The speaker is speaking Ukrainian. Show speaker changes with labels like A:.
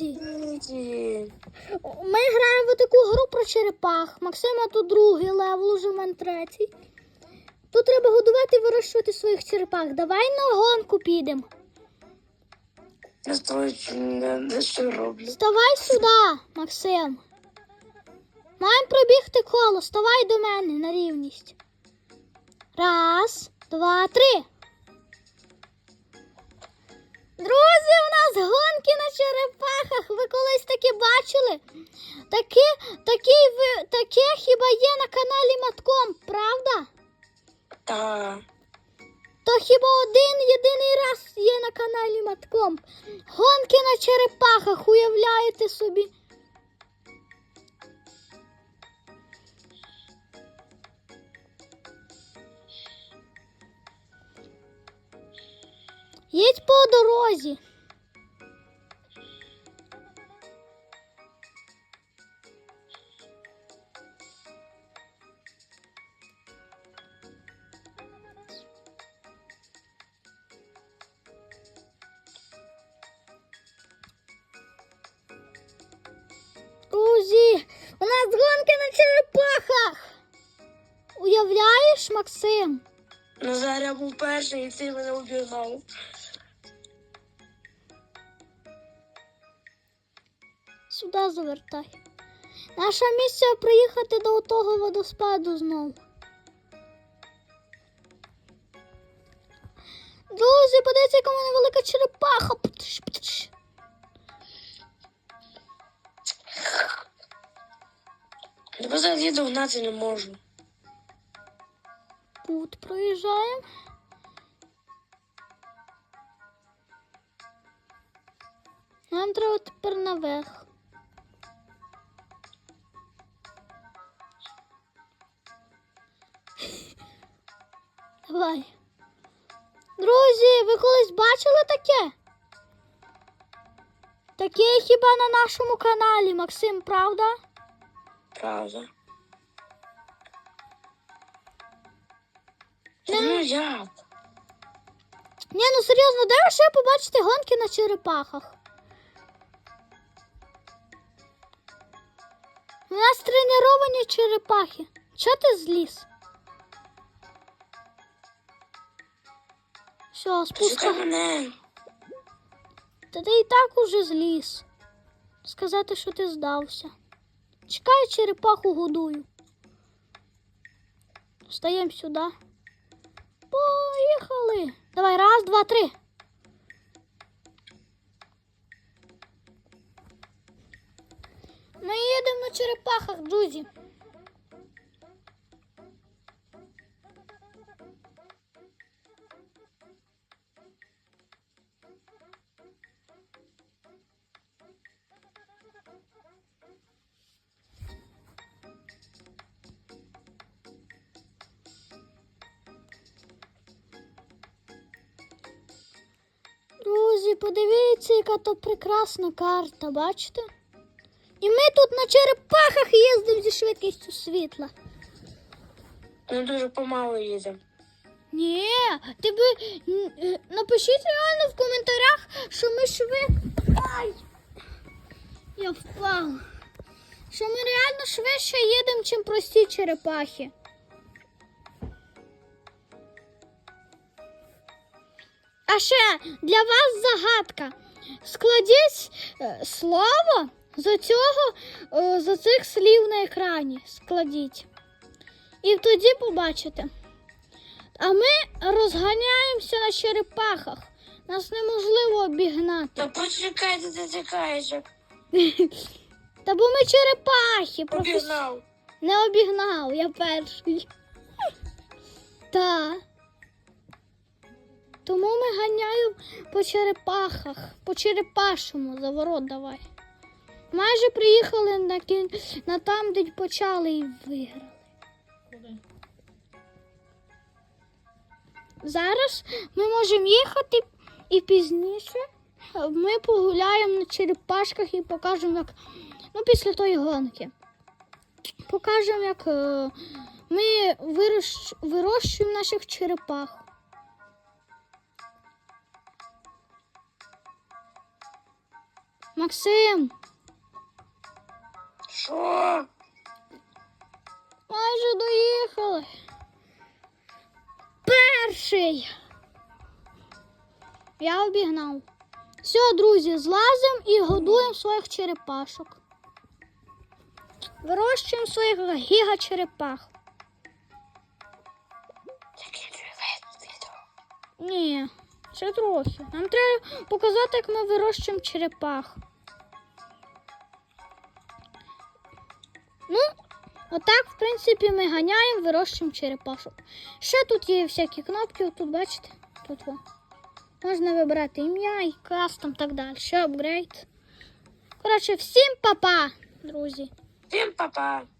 A: Друзі. ми граємо в таку гру про черепах. Максима тут другий левел, уже в мене третій. Тут треба годувати і вирощувати своїх черепах. Давай на гонку підемо.
B: Я не що роблю.
A: Ставай сюди, Максим. Маємо пробігти коло. Ставай до мене на рівність. Раз, два, три. Друзі, у нас гонки на черепахах. Ви колись таке бачили? Таке, таке, таке хіба є на каналі Матком, правда?
B: Так.
A: То хіба один єдиний раз є на каналі Матком. Гонки на черепахах, уявляєте собі. Їдь по дорозі. Друзі, у нас гонки на черепахах. Уявляєш, Максим?
B: Назаря був перший і ти мене обігнав.
A: Сюди завертай. Наша місія приїхати до того водоспаду знову. Друзі, подивіться, яка в мене велика черепаха. Птш, птш.
B: Я догнати не можу.
A: Тут проїжджаємо. Нам треба тепер наверх. Давай. Друзі, ви колись бачили таке? Таке хіба на нашому каналі, Максим, правда?
B: Правда. Ну як?
A: Ні, ну серйозно, де ви ще побачите гонки на черепахах? У нас треновані черепахи. Чого ти зліз? Все, спускай.
B: мене.
A: Та ти і так уже зліз. Сказати, що ти здався. Чекай, черепаху годую. Встаємо сюди. Поїхали. Давай, раз, два, три. Ми їдемо на черепахах, друзі. Друзі, подивіться, яка то прекрасна карта, бачите? І ми тут на черепахах їздимо зі швидкістю світла.
B: Ми дуже помало їдемо.
A: Ні, ти би е, напишіть реально в коментарях, що ми швид. Ай! Я впав. Що ми реально швидше їдемо, чим прості черепахи. А ще для вас загадка. Складіть е, слово за цього, е, за цих слів на екрані. Складіть. І тоді побачите. А ми розганяємося на черепахах. Нас неможливо обігнати.
B: Та почекай, ти чекаєш.
A: Та бо ми черепахи.
B: Обігнав.
A: Не обігнав, я перший. Та. Тому ми ганяємо по черепахах, по черепашому заворот давай. Майже приїхали на, кін... на там, де почали і виграли. Зараз ми можемо їхати і пізніше ми погуляємо на черепашках і покажемо, як ну, після тої гонки. Покажемо, як е, ми вирощ... вирощуємо наших черепах. Максим,
B: Що?
A: майже доїхали. Перший. Я обігнав. Все, друзі, злазимо і годуємо своїх черепашок. Вирощуємо своїх гіга-черепах. Ні, ще трохи. Нам треба показати, як ми вирощуємо черепах. Ну, отак, в принципі, ми ганяємо, вирощуємо черепашок. Ще тут є всякі кнопки, тут бачите? Тут во. Можна вибрати ім'я і кастом так далі. Ще апгрейд. Коротше, всім па-па, друзі.
B: Всім па-па.